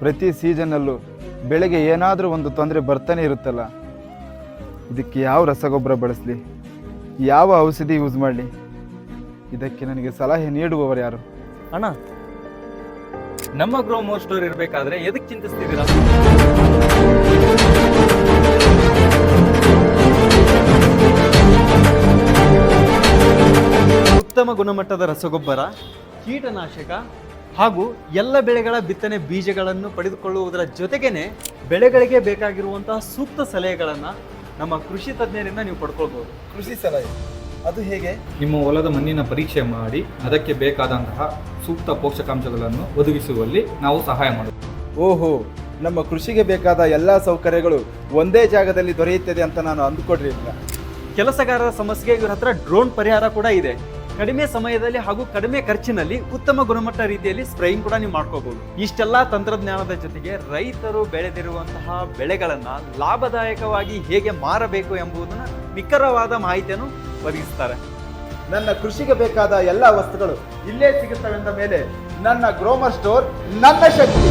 ಪ್ರತಿ ಸೀಸನ್ನಲ್ಲೂ ಬೆಳಗ್ಗೆ ಏನಾದರೂ ಒಂದು ತೊಂದರೆ ಬರ್ತಾನೆ ಇರುತ್ತಲ್ಲ, ಇದಕ್ಕೆ ಯಾವ ರಸಗೊಬ್ಬರ ಬಳಸಲಿ? ಯಾವ ಔಷಧಿ ಯೂಸ್ ಮಾಡಲಿ? ಇದಕ್ಕೆ ನನಗೆ ಸಲಹೆ ನೀಡುವವರು ಯಾರು? ಅಣ್ಣ, ನಮ್ಮ ಗ್ರೋ ಮೋರ್ ಸ್ಟೋರ್ ಇರಬೇಕಾದ್ರೆ ಎದಕ್ಕೆ ಚಿಂತಿಸ್ತಿದ್ದೀರಾ ಉತ್ತಮ ಗುಣಮಟ್ಟದ ರಸಗೊಬ್ಬರ, ಕೀಟನಾಶಕ ಹಾಗೂ ಎಲ್ಲ ಬೆಳೆಗಳ ಬಿತ್ತನೆ ಬೀಜಗಳನ್ನು ಪಡೆದುಕೊಳ್ಳುವುದರ ಜೊತೆಗೇನೆ ಬೆಳೆಗಳಿಗೆ ಬೇಕಾಗಿರುವಂತಹ ಸೂಕ್ತ ಸಲಹೆಗಳನ್ನು ನಮ್ಮ ಕೃಷಿ ತಜ್ಞರಿಂದ ನೀವು ಪಡ್ಕೊಳ್ಬೋದು. ಕೃಷಿ ಸಲಹೆ. ಅದು ಹೇಗೆ? ನಿಮ್ಮ ಹೊಲದ ಮಣ್ಣಿನ ಪರೀಕ್ಷೆ ಮಾಡಿ ಅದಕ್ಕೆ ಬೇಕಾದಂತಹ ಸೂಕ್ತ ಪೋಷಕಾಂಶಗಳನ್ನು ಒದಗಿಸುವಲ್ಲಿ ನಾವು ಸಹಾಯ ಮಾಡುತ್ತೇವೆ. ಓಹೋ ನಮ್ಮ ಕೃಷಿಗೆ ಬೇಕಾದ ಎಲ್ಲ ಸೌಕರ್ಯಗಳು ಒಂದೇ ಜಾಗದಲ್ಲಿ ದೊರೆಯುತ್ತದೆ ಅಂತ ನಾನು ಅಂದುಕೊಡ್ರಿ ಕೆಲಸಗಾರರ ಸಮಸ್ಯೆಗೆ ಇವರ ಹತ್ರ ಡ್ರೋನ್ ಪರಿಹಾರ ಕೂಡ ಇದೆ. ಕಡಿಮೆ ಸಮಯದಲ್ಲಿ ಹಾಗೂ ಕಡಿಮೆ ಖರ್ಚಿನಲ್ಲಿ ಉತ್ತಮ ಗುಣಮಟ್ಟ ರೀತಿಯಲ್ಲಿ ಸ್ಪ್ರೇಯಿಂಗ್ ಕೂಡ ನೀವು ಮಾಡ್ಕೋಬಹುದು ಇಷ್ಟೆಲ್ಲ ತಂತ್ರಜ್ಞಾನದ ಜೊತೆಗೆ ರೈತರು ಬೆಳೆದಿರುವಂತಹ ಬೆಳೆಗಳನ್ನ ಲಾಭದಾಯಕವಾಗಿ ಹೇಗೆ ಮಾರಬೇಕು ಎಂಬುದನ್ನ ನಿಖರವಾದ ಮಾಹಿತಿಯನ್ನು ಒದಗಿಸ್ತಾರೆ. ನನ್ನ ಕೃಷಿಗೆ ಬೇಕಾದ ಎಲ್ಲ ವಸ್ತುಗಳು ಇಲ್ಲೇ ಸಿಗುತ್ತವೆಂದ ಮೇಲೆ ನನ್ನ ಗ್ರೋಮರ್ ಸ್ಟೋರ್ ನನ್ನ ಶಕ್ತಿ.